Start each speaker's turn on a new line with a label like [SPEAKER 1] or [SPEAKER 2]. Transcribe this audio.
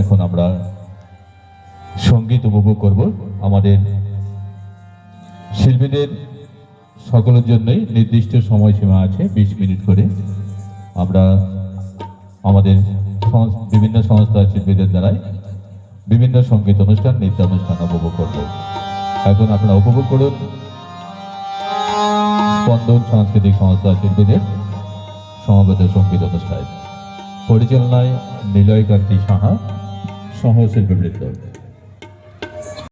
[SPEAKER 1] এখন আমরা সংগীত উপভোগ করব আমাদের শিল্পীদের সকলের জন্যই নির্দিষ্ট সময়সীমা আছে, বিশ মিনিট করে। আমরা আমাদের বিভিন্ন সংস্থার শিল্পীদের দ্বারাই বিভিন্ন সংগীত অনুষ্ঠান, নৃত্য অনুষ্ঠান উপভোগ করব। এখন আপনারা উপভোগ করুন। স্পন্দন সাংস্কৃতিক সংস্থা শিল্পীদের সমবেত সংগীত অনুষ্ঠান। পরিচালনায় নিলয় কান্তি সাহা, সহ শিল্পী বৃন্দ